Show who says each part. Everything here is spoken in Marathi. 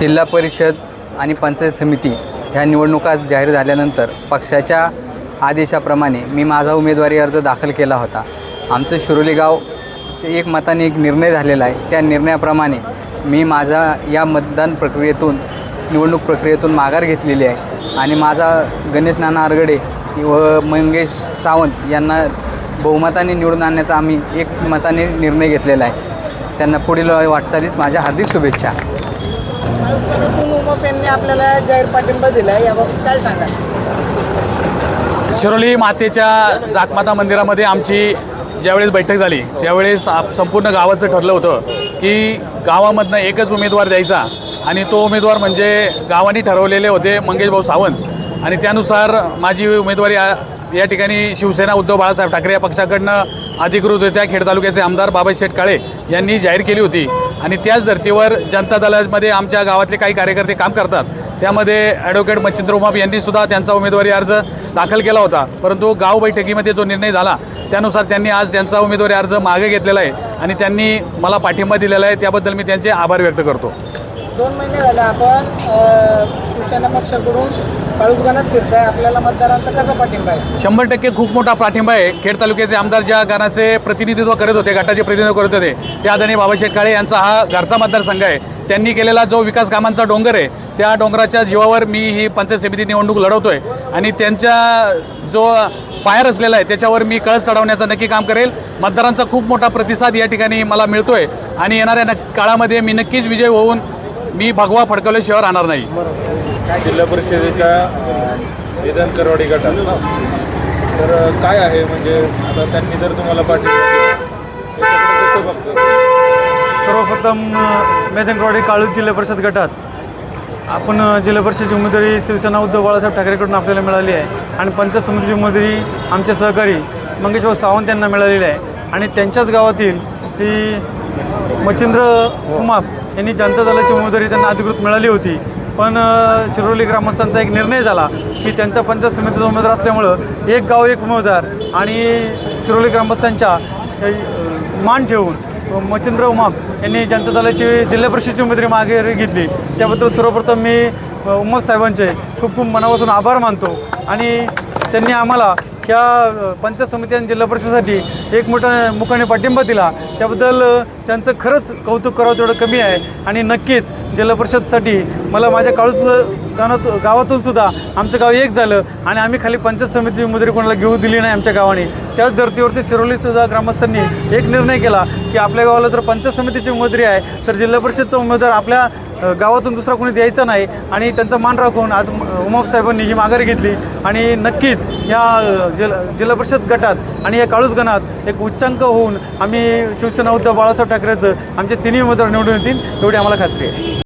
Speaker 1: जिल्हा परिषद आणि पंचायत समिती ह्या निवडणुका जाहीर झाल्यानंतर पक्षाच्या आदेशाप्रमाणे मी माझा उमेदवारी अर्ज दाखल केला होता. आमचं शिरोली गावचे एक मताने एक निर्णय झालेला आहे. त्या निर्णयाप्रमाणे मी माझा या मतदान प्रक्रियेतून निवडणूक प्रक्रियेतून माघार घेतलेली आहे आणि माझा गणेश नाना आरगडे व मंगेश सावंत यांना बहुमताने निवडून आणण्याचा आम्ही एक मताने निर्णय घेतलेला आहे. त्यांना पुढील वाटचालीस माझ्या हार्दिक शुभेच्छा.
Speaker 2: आपल्याला जाहीर पाठिंबा दिला याबाबत काय सांगा
Speaker 3: शिरोली मातेच्या जातमाता मंदिरामध्ये आमची ज्यावेळेस बैठक झाली त्यावेळेस संपूर्ण गावाचं ठरलं होतं की गावामधनं एकच उमेदवार द्यायचा आणि तो उमेदवार म्हणजे गावाने ठरवलेले होते मंगेश भाऊ सावंत. आणि त्यानुसार माझी उमेदवारी या ठिकाणी शिवसेना उद्धव बाळासाहेब ठाकरे या पक्षाकडनं अधिकृतरित्या खेड तालुक्याचे आमदार बाबा शेठ काळे यांनी जाहीर केली होती. आणि त्याच धर्तीवर जनता दलामध्ये आमच्या गावातले काही कार्यकर्ते काम करतात. त्यामध्ये ॲडव्होकेट मच्छिंद्र उमाप यांनीसुद्धा त्यांचा उमेदवारी अर्ज दाखल केला होता. परंतु गाव बैठकीमध्ये जो निर्णय झाला त्यानुसार त्यांनी आज त्यांचा उमेदवारी अर्ज मागे घेतलेला आहे आणि त्यांनी मला पाठिंबा दिलेला आहे. त्याबद्दल मी त्यांचे आभार व्यक्त करतो.
Speaker 2: दोन महिने झाले आपण शिवसेना पक्षाकडून फिरताय आपल्याला मतदारांचा कसा पाठिंबा आहे?
Speaker 3: शंभर टक्के खूप मोठा पाठिंबा आहे. खेड तालुक्याचे आमदार ज्या गाण्याचे प्रतिनिधित्व करत होते गटाचे प्रतिनिधित्व करत होते ते आदरणीय बाबाशेठ काळे यांचा हा घरचा मतदारसंघ आहे. त्यांनी केलेला जो विकास कामांचा डोंगर आहे त्या डोंगराच्या जीवावर मी ही पंचायत समिती निवडणूक लढवतोय आणि त्यांच्या जो पायर असलेला आहे त्याच्यावर मी कळस चढवण्याचं नक्की काम करेल. मतदारांचा खूप मोठा प्रतिसाद या ठिकाणी मला मिळतोय आणि येणाऱ्या काळामध्ये मी नक्कीच विजय होऊन मी भगवा फडकवल्याशिवाय राहणार नाही.
Speaker 4: जिल्हा परिषदेच्या निधन करवाडी गटात तर काय आहे? म्हणजे आता त्यांनी जर तुम्हाला पाठवलं
Speaker 5: सर्वप्रथम मेदनकरवाडी काळूज जिल्हा परिषद गटात आपण जिल्हा परिषदेची उमेदवारी शिवसेना उद्धव बाळासाहेब ठाकरेकडून आपल्याला मिळाली आहे. आणि पंचायत समितीची उमेदवारी आमचे सहकारी मंगेशभाऊ सावंत यांना मिळालेली आहे. आणि त्यांच्याच गावातील ती मच्छिंद्र उमाप यांनी जनता दलाची उमेदवारी त्यांना अधिकृत मिळाली होती. पण शिरोली ग्रामस्थांचा एक निर्णय झाला की त्यांचा पंचायत समितीचा उमेदवार असल्यामुळं एक गाव एक उमेदवार आणि शिरोली ग्रामस्थांच्या मान ठेवून मच्छिंद्र उमाप यांनी जनता दलाची जिल्हा परिषदेची उमेदवारी मागे घेतली. त्याबद्दल सर्वप्रथम मी अ, उमाप साहेबांचे खूप खूप मनापासून आभार मानतो आणि त्यांनी आम्हाला या पंचायत समिती आणि जिल्हा परिषदेसाठी एक मोठा मुखाने पाठिंबा दिला. त्याबद्दल त्यांचं खरंच कौतुक करावं तेवढं कमी आहे. आणि नक्कीच जिल्हा परिषदसाठी मला माझ्या काळूस गावात गावातून सुद्धा आमचं गाव एक झालं. आणि आम्ही खाली पंचायत समितीची उमेदवारी कोणाला घेऊ दिली नाही आमच्या गावाने. त्याच धर्तीवरती शिरोली सुद्धा ग्रामस्थांनी एक निर्णय केला की आपल्या गावाला जर पंचायत समितीची उमेदवारी आहे तर जिल्हा परिषदचा उमेदवार आपल्या गावातून दुसरा कोणी द्यायचा नाही आणि त्यांचा मान राखून आज उमाप साहेबांनी ही माघारी घेतली. आणि नक्कीच या अ, जिल जिल्हा परिषद गटात आणि या काळूसगणात एक उच्चांक होऊन आम्ही शिवसेना उद्धव बाळासाहेब ठाकरेचं आमचे तिन्ही उमेदवार निवडून येतील एवढी आम्हाला खात्री आहे.